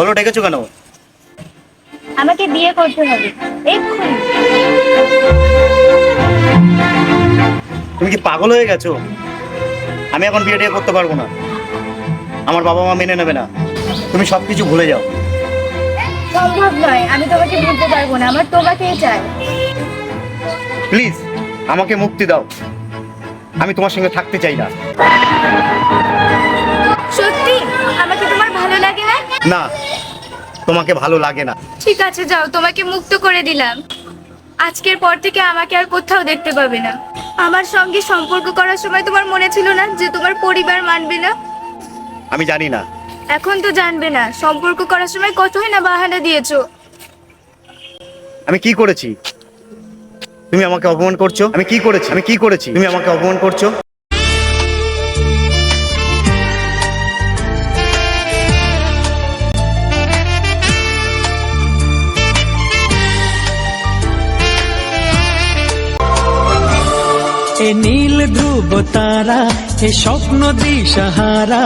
বলো ডেকেছো কেন? আমাকে বিয়ে করতে হবে। এক্ষুনি। তুমি কি পাগল হয়ে গেছো? আমি এখন বিয়ে টিয়ে করতে পারব না। আমার বাবা মা মেনে নেবে না। তুমি সব কিছু ভুলে যাও। সম্ভব নয় আমি তোমাকে ভুলতে পারব না। আমার তোমাকেই চাই। প্লিজ আমাকে মুক্তি দাও। আমি তোমার সঙ্গে থাকতে চাই না। সত্যি? আমাকে তোমার ভালো লাগে না? না তোমাকে ভালো লাগে না। ঠিক আছে যাও তোমাকে মুক্ত করে দিলাম। আজকের পর থেকে আমাকে আর কোথাও দেখতে পাবে না। আমার সঙ্গে সম্পর্ক করার সময় তোমার মনে ছিল না যে তোমার পরিবার মানবে না? আমি জানি না। এখন তো জানবে না। সম্পর্ক করার সময় কতই না বাহানা দিয়েছ। আমি কি করেছি? তুমি আমাকে অপমান করছ? আমি কি করেছি? আমি কি করেছি? তুমি আমাকে অপমান করছ? এ নীল ধ্রুব তারা এ স্বপ্ন দিশাহারা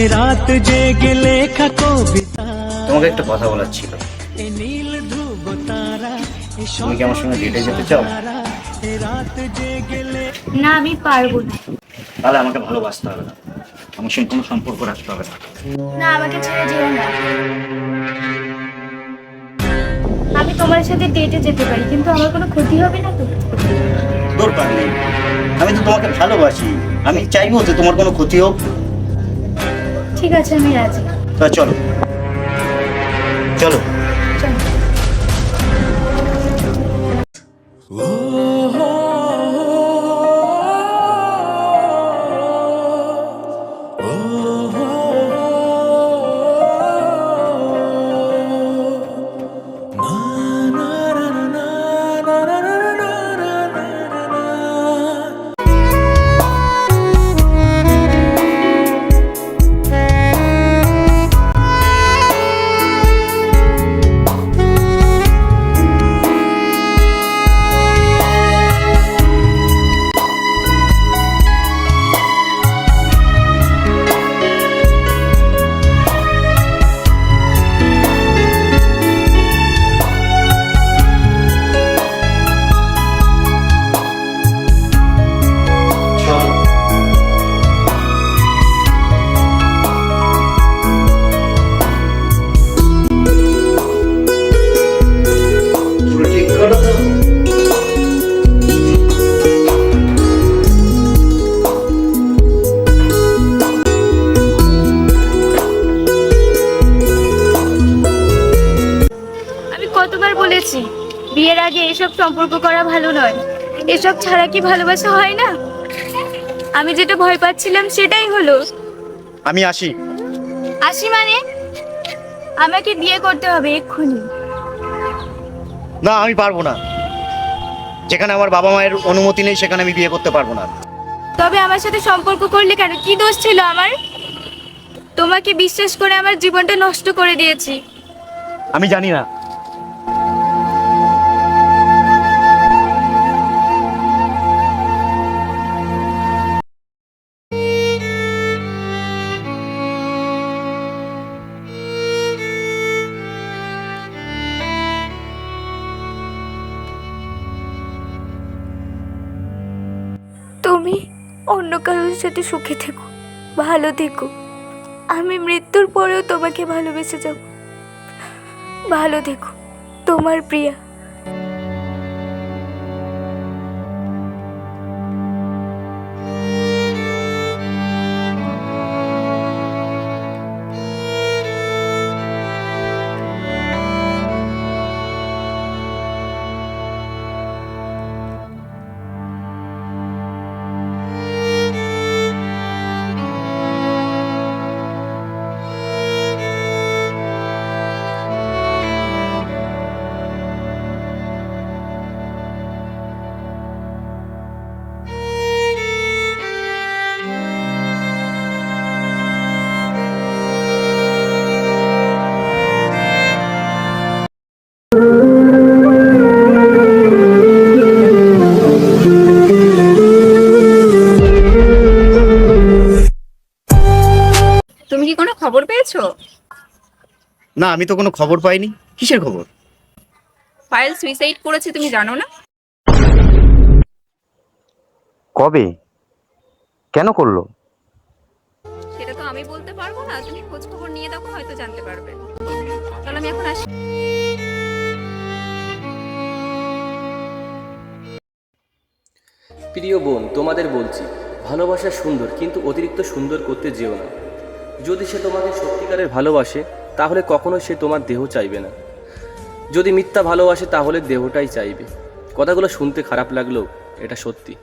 এ রাত জেগে লেখা কবিতা। তোমাকে একটা কথা বলার ছিল। এ নীল ধ্রুব তারা তুমি কি আমার সঙ্গে ডেটে যেতে চাও? না আমি পারব না। তাহলে আমাকে ভালোবাসতে হবে না। আমার সঙ্গে কোনো সম্পর্ক রাখতে হবে না। না আমাকে ছেড়ে যেও না। আমি তোমার সাথে ডেটে যেতে পারি কিন্তু আমার কোনো ক্ষতি হবে না তো? দরকার নেই। আমি তো তোমাকে ভালোবাসি। আমি চাইব যে তোমার কোনো ক্ষতি হোক। ঠিক আছে আমি রাজি। তা চলো। চলো। চলো বলেছি বিয়ের আগে এসব সম্পর্ক করা ভালো নয়। এসব ছাড়া কি ভালোবাসা হয় না? আমি যেটা ভয় পাচ্ছিলাম সেটাই হলো। আমি আসি। আসি মানে? আমাকে বিয়ে করতে হবে এক্ষুনি। না আমি পারব না। যেখানে আমার বাবা মায়ের অনুমতি নেই সেখানে আমি বিয়ে করতে পারব না। তবে আমার সাথে সম্পর্ক করলে কেন? কি দোষ ছিল আমার? তোমাকে বিশ্বাস করে আমার জীবনটা নষ্ট করে দিয়েছি। আমি জানি না। তুমি অন্য কারোর সাথে সুখে থেকো, ভালো থেকো। আমি মৃত্যুর পরেও তোমাকে ভালোবেসে যাব। ভালো থেকো, তোমার প্রিয়া। না আমি তো কোনো খবর পাইনি। কিসের খবর? পায়েল সুইসাইড করেছে তুমি জানো না? কবে? কেন করল? সেটা তো আমি বলতে পারব না। তুমি খোঁজ খবর নিয়ে দেখো হয়তো জানতে পারবে। তাহলে আমি এখন আসি। প্রিয় বোন তোমাদের বলছি ভালোবাসা সুন্দর কিন্তু অতিরিক্ত সুন্দর করতে যেও না। যদি সে তোমাকে সত্যিকারের ভালোবাসে, তাহলে কখনো সে তোমার দেহ চাইবে না। যদি মিথ্যা ভালোবাসে, তাহলে দেহটাই চাইবে। কথাগুলো শুনতে খারাপ লাগলেও এটা সত্যি।